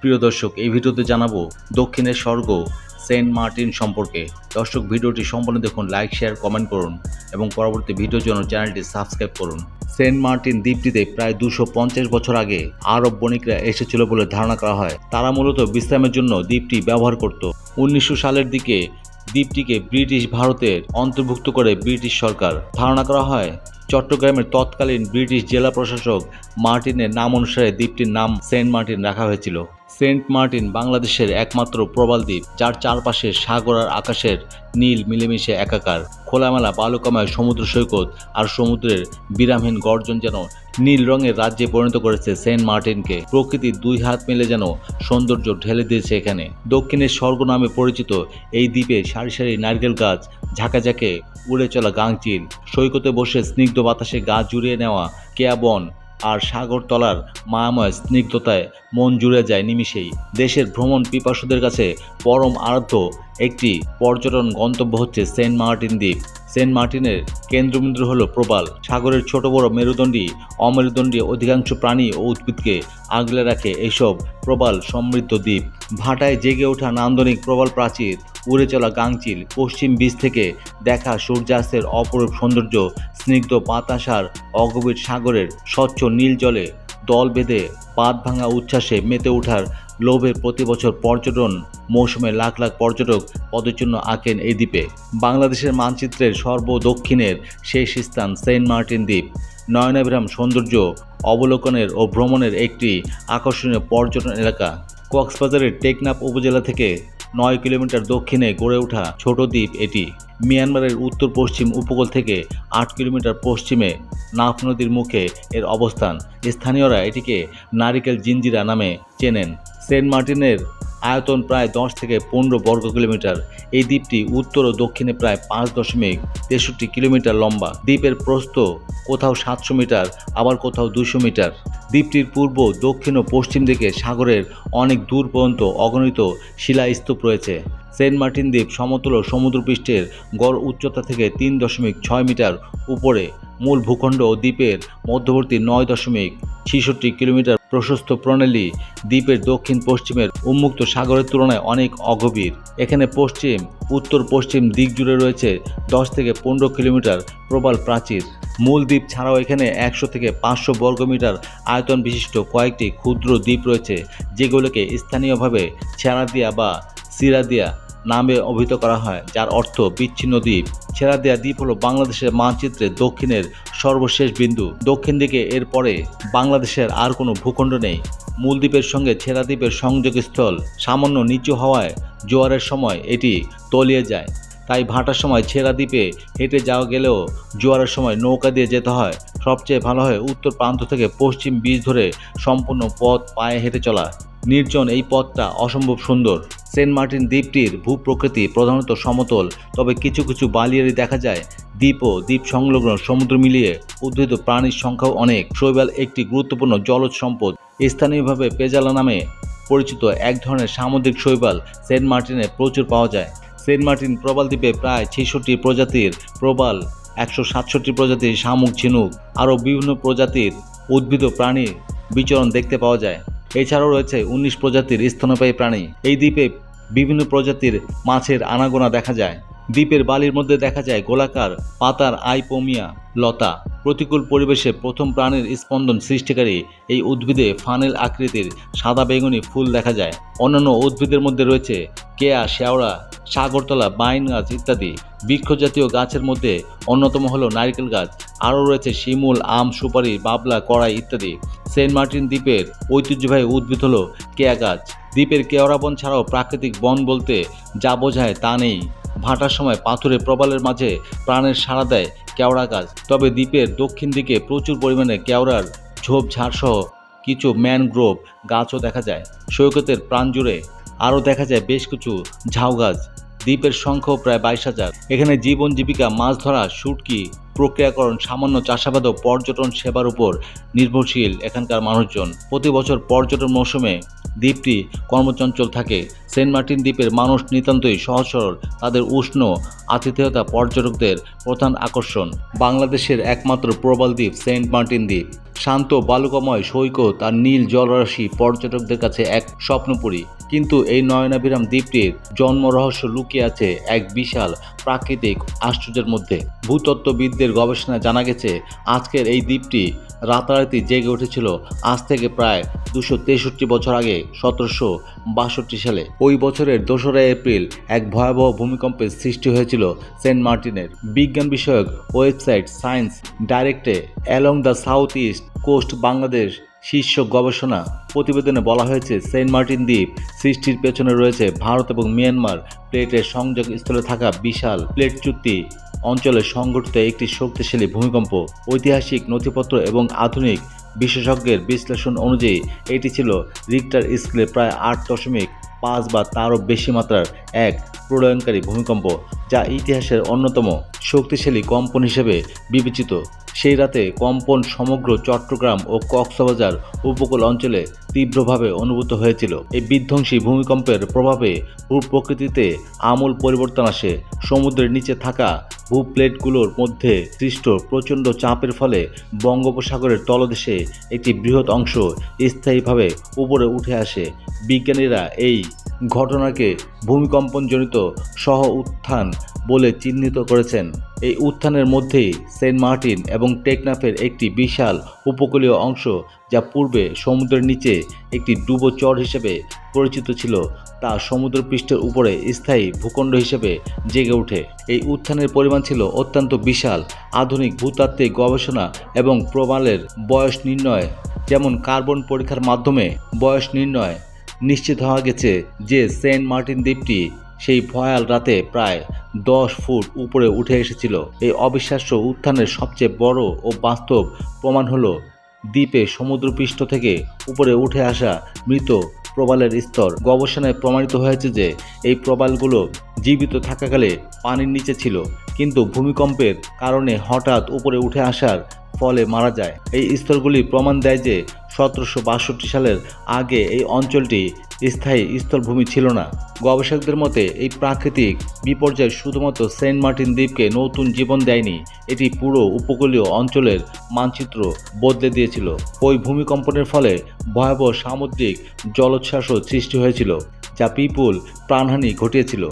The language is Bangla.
প্রিয় দর্শক, এই ভিডিওতে জানাব দক্ষিণের স্বর্গ, সেন্ট মার্টিন সম্পর্কে। দর্শক, ভিডিওটি সম্পূর্ণ দেখুন, লাইক, শেয়ার, কমেন্ট করুন এবং পরবর্তী ভিডিওর জন্য চ্যানেলটি সাবস্ক্রাইব করুন। সেন্ট মার্টিন দ্বীপটিতে প্রায় দুশো বছর আগে আরব বণিকরা এসেছিল বলে ধারণা করা হয়। তারা মূলত বিশ্রামের জন্য দ্বীপটি ব্যবহার করত। উনিশশো সালের দিকে দ্বীপটিকে ব্রিটিশ ভারতের অন্তর্ভুক্ত করে ব্রিটিশ সরকার। ধারণা করা হয়, চট্টগ্রামের তৎকালীন ব্রিটিশ জেলা প্রশাসক মার্টিনের নাম অনুসারে দ্বীপটির নাম সেন্ট মার্টিন রাখা হয়েছিল। সেন্ট মার্টিন বাংলাদেশের একমাত্র প্রবাল দ্বীপ, যার চারপাশে সাগর আর আকাশের নীল মিলেমিশে একাকার। খোলামেলা বালুকাময় সমুদ্র সৈকত আর সমুদ্রের বিরামহীন গর্জন যেন নীল রঙের রাজ্যে পরিণত করেছে সেন্ট মার্টিনকে। প্রকৃতির দুই হাত মিলে যেন সৌন্দর্য ঢেলে দিয়েছে এখানে। দক্ষিণের স্বর্গ নামে পরিচিত এই দ্বীপে সারি সারি নারকেল গাছ, ঝাঁকে ঝাঁকে উড়ে চলা গাংচিল সৈকতে বসে স্নিগ্ধ বাতাসে গা জুড়িয়ে নেওয়া কেয়া বন আর সাগরতলার মায়াময় স্নিগ্ধতায় মন জুড়ে যায় নিমিষেই। দেশের ভ্রমণ পিপাসুদের কাছে পরম আরাধ্য একটি পর্যটন গন্তব্য হচ্ছে সেন্ট মার্টিন দ্বীপ। সেন্ট মার্টিনের কেন্দ্রবিন্দু হল প্রবাল। সাগরের ছোট বড় মেরুদণ্ডী অমেরুদণ্ডী অধিকাংশ প্রাণী ও উদ্ভিদকে আগলে রাখে এইসব প্রবাল সমৃদ্ধ দ্বীপ। ভাটায় জেগে ওঠা নান্দনিক প্রবাল প্রাচীর উড়ে চলা গাংচিল পশ্চিম বীজ থেকে দেখা সূর্যাস্তের অপরূপ সৌন্দর্য, স্নিগ্ধ বাতাসার অগভীর সাগরের স্বচ্ছ নীল জলে দল বেঁধে পাত ভাঙা উচ্ছ্বাসে মেতে ওঠার লোভে প্রতি বছর পর্যটন মৌসুমে লাখ লাখ পর্যটক পদচিহ্ন আঁকেন এই দ্বীপে। বাংলাদেশের মানচিত্রের সর্বদক্ষিণের শেষ স্থান সেন্ট মার্টিন দ্বীপ। নয়নাভিরাম সৌন্দর্য অবলোকনের ও ভ্রমণের একটি আকর্ষণীয় পর্যটন এলাকা। কক্সবাজারের টেকনাফ উপজেলা থেকে নয় কিলোমিটার দক্ষিণে গড়ে ওঠা ছোট দ্বীপ এটি। মিয়ানমারের উত্তর পশ্চিম উপকূল থেকে আট কিলোমিটার পশ্চিমে নাফ নদীর মুখে এর অবস্থান। স্থানীয়রা এটিকে নারিকেল জিঞ্জিরা নামে চেনেন। সেন্ট মার্টিনের আয়তন প্রায় দশ থেকে পনেরো বর্গ কিলোমিটার। এই দ্বীপটি উত্তর ও দক্ষিণে প্রায় পাঁচ দশমিক তেষট্টি কিলোমিটার লম্বা। দ্বীপের প্রস্থ কোথাও সাতশো মিটার, আবার কোথাও দুশো মিটার। দ্বীপটির পূর্ব, দক্ষিণ ও পশ্চিম দিকে সাগরের অনেক দূর পর্যন্ত অগণিত শিলাস্তূপ রয়েছে। সেন্ট মার্টিন দ্বীপ সমতল সমুদ্রপৃষ্ঠের গড় উচ্চতা থেকে তিন দশমিক ছয় মিটার উপরে। মূল ভূখণ্ড ও দ্বীপের মধ্যবর্তী নয় দশমিক ছিষট্টি কিলোমিটার প্রশস্ত প্রণালী দ্বীপের দক্ষিণ পশ্চিমের উন্মুক্ত সাগরের তুলনায় অনেক অগভীর। এখানে পশ্চিম, উত্তর পশ্চিম দিক জুড়ে রয়েছে দশ থেকে পনেরো কিলোমিটার প্রবাল প্রাচীর। মূল দ্বীপ ছাড়াও এখানে একশো থেকে পাঁচশো বর্গমিটার আয়তন বিশিষ্ট কয়েকটি ক্ষুদ্র দ্বীপ রয়েছে, যেগুলোকে স্থানীয়ভাবে ছেড়াদিয়া বা সিরাদিয়া নামে অভিহিত করা হয়, যার অর্থ বিচ্ছিন্ন দ্বীপ। ছেড়া ছেড়াদিয়া দ্বীপ হলো বাংলাদেশের মানচিত্রে দক্ষিণের সর্বশেষ বিন্দু। দক্ষিণ দিকে এর পরে বাংলাদেশের আর কোনো ভূখণ্ড নেই। মূল দ্বীপের সঙ্গে ছেড়া দ্বীপের সংযোগস্থল সামান্য নিচু হওয়ায় জোয়ারের সময় এটি তলিয়ে যায়। তাই ভাটার সময় ছেড়া দ্বীপে হেঁটে যাওয়া গেলেও জোয়ারের সময় নৌকা দিয়ে যেতে হয়। সবচেয়ে ভালো হয় উত্তর প্রান্ত থেকে পশ্চিম বীজ ধরে সম্পূর্ণ পথ পায়ে হেঁটে চলা। নির্জন এই পথটা অসম্ভব সুন্দর। সেন্ট মার্টিন দ্বীপটির ভূপ্রকৃতি প্রধানত সমতল, তবে কিছু কিছু বালিয়ারি দেখা যায়। দ্বীপ ও দ্বীপ সংলগ্ন সমুদ্র মিলিয়ে উদ্ভিদ প্রাণীর সংখ্যাও অনেক। শৈবাল একটি গুরুত্বপূর্ণ জলজ সম্পদ। স্থানীয়ভাবে পেজালা নামে পরিচিত এক ধরনের সামুদ্রিক শৈবাল সেন্ট মার্টিনে প্রচুর পাওয়া যায়। সেন্ট মার্টিন প্রবাল দ্বীপে প্রায় ছেষট্টি প্রজাতির প্রবাল, একশো সাতষট্টি প্রজাতির শামুক, ঝিনুক, আরও বিভিন্ন প্রজাতির উদ্ভিদ প্রাণীর বিচরণ দেখতে পাওয়া যায়। এছাড়াও রয়েছে উনিশ প্রজাতির স্তন্যপায়ী প্রাণী। এই দ্বীপে বিভিন্ন প্রজাতির মাছের আনাগোনা দেখা যায়। দ্বীপের বালির মধ্যে দেখা যায় গোলাকার, পাতার আইপোমিয়া, লতা। প্রতিকূল পরিবেশে প্রথম প্রাণীর স্পন্দন সৃষ্টিকারী এই উদ্ভিদে ফানেল আকৃতির সাদা বেগুনি ফুল দেখা যায়। অন্যান্য উদ্ভিদের মধ্যে রয়েছে কেয়া, শেওড়া, সাগরতলা, বাইন গাছ ইত্যাদি। বৃক্ষজাতীয় গাছের মধ্যে অন্যতম হলো নারকেল গাছ। আরও রয়েছে শিমুল, আম, সুপারি, বাবলা, কড়াই ইত্যাদি। সেন্ট মার্টিন দ্বীপের ঐতিহ্যবাহী উদ্ভিদ হলো কেয়া গাছ। দ্বীপের কেওড়া বন ছাড়াও প্রাকৃতিক বন বলতে যা বোঝায় তা নেই। ভাটার সময় পাথুরে প্রবালের মাঝে প্রাণের সাড়া দেয় কেওড়া গাছ। তবে দ্বীপের দক্ষিণ দিকে প্রচুর পরিমাণে কেওড়ার ঝোপঝাড় সহ কিছু ম্যানগ্রোভ গাছও দেখা যায়। সৈকতের প্রাণ জুড়ে আরও দেখা যায় বেশ কিছু ঝাউ গাছ। দ্বীপের সংখ্যাও প্রায় বাইশ হাজার। এখানে জীবন জীবিকা, মাছ ধরা শুটকি প্রক্রিয়াকরণ, সামান্য চাষাবাদ ও পর্যটন সেবার উপর নির্ভরশীল এখানকার মানুষজন। প্রতি বছর পর্যটন মৌসুমে দ্বীপটি কর্মচঞ্চল থাকে। সেন্ট মার্টিন দ্বীপের মানুষ নিতান্তই সহজ সরল। তাদের উষ্ণ আতিথেয়তা পর্যটকদের প্রধান আকর্ষণ। বাংলাদেশের একমাত্র প্রবাল দ্বীপ সেন্ট মার্টিন দ্বীপ। শান্ত বালুকাময় সৈকত আর নীল জলরাশি পর্যটকদের কাছে এক স্বপ্নপুরী। কিন্তু এই নয়নাভিরাম দ্বীপটির জন্ম রহস্য লুকিয়ে আছে এক বিশাল প্রাকৃতিক আশ্চর্যের মধ্যে। ভূতত্ত্ববিদদের গবেষণায় জানা গেছে, আজকের এই দ্বীপটি রাতারাতি জেগে উঠেছিল আজ থেকে প্রায় দুশো তেষট্টি বছর আগে, সতেরোশো বাষট্টি সালে। ওই বছরের দোসরা এপ্রিল এক ভয়াবহ ভূমিকম্পের সৃষ্টি হয়েছিল সেন্ট মার্টিনের। বিজ্ঞান বিষয়ক website science ডাইরেক্টে along the south east coast Bangladesh শীর্ষ গবেষণা প্রতিবেদনে বলা হয়েছে, সেন্ট মার্টিন দ্বীপ সৃষ্টির পেছনে রয়েছে ভারত এবং মিয়ানমার। প্লেটের সংযোগ স্থলে থাকা বিশাল প্লেট চুক্তি অঞ্চলে সংঘটিত একটি শক্তিশালী ভূমিকম্প, ঐতিহাসিক নথিপত্র এবং আধুনিক বিশেষজ্ঞের বিশ্লেষণ অনুযায়ী এটি ছিল রিক্টার স্কেলে প্রায় আট দশমিক পাঁচ বা তারও বেশি মাত্রার এক প্রলয়নকারী ভূমিকম্প, যা ইতিহাসের অন্যতম শক্তিশালী কম্পন হিসেবে বিবেচিত। সেই রাতে কম্পন সমগ্র চট্টগ্রাম ও কক্সবাজার উপকূল অঞ্চলে তীব্রভাবে অনুভূত হয়েছিল। এই বিধ্বংসী ভূমিকম্পের প্রভাবে ভূপ্রকৃতিতে আমূল পরিবর্তন আসে। সমুদ্রের নিচে থাকা ভূপ্লেটগুলোর মধ্যে সৃষ্ট প্রচণ্ড চাপের ফলে বঙ্গোপসাগরের তলদেশে একটি বৃহৎ অংশ স্থায়ীভাবে উপরে উঠে আসে। বিজ্ঞানীরা এই ঘটনাকে ভূমিকম্পনজনিত সহ উত্থান বলে চিহ্নিত করেছেন। এই উত্থানের মধ্যেই সেন্ট মার্টিন এবং টেকনাফের একটি বিশাল উপকূলীয় অংশ, যা পূর্বে সমুদ্রের নিচে একটি ডুবো চর হিসেবে পরিচিত ছিল, তা সমুদ্রপৃষ্ঠের উপরে স্থায়ী ভূখণ্ড হিসেবে জেগে ওঠে। এই উত্থানের পরিমাণ ছিল অত্যন্ত বিশাল, আধুনিক ভূতাত্ত্বিক গবেষণা এবং প্রবালের বয়স নির্ণয়, যেমন কার্বন পরীক্ষার মাধ্যমে বয়স নির্ণয় নিশ্চিত হওয়া গেছে যে সেন্ট মার্টিন দ্বীপটি সেই ভয়াল রাতে প্রায় দশ ফুট উপরে উঠে এসেছিল। এই অবিশ্বাস্য উত্থানের সবচেয়ে বড় ও বাস্তব প্রমাণ হলো দ্বীপে সমুদ্রপৃষ্ঠ থেকে উপরে উঠে আসা মৃত প্রবালের স্তর। গবেষণায় প্রমাণিত হয়েছে যে এই প্রবালগুলো জীবিত থাকাকালে পানির নিচে ছিল, কিন্তু ভূমিকম্পের কারণে হঠাৎ উপরে উঠে আসার ফলে মারা যায়। এই স্তরগুলি প্রমাণ দেয় যে সতেরোশো বাষট্টি সালের আগে এই অঞ্চলটি স্থায়ী স্থলভূমি ছিল না। গবেষকদের মতে, এই প্রাকৃতিক বিপর্যয় শুধুমাত্র সেন্ট মার্টিন দ্বীপকে নতুন জীবন দেয়নি, এটি পুরো উপকূলীয় অঞ্চলের মানচিত্র বদলে দিয়েছিল। ওই ভূমিকম্পনের ফলে ভয়াবহ সামুদ্রিক জলোচ্ছ্বাসও সৃষ্টি হয়েছিল, যা পিপুল প্রাণহানি ঘটিয়েছিল।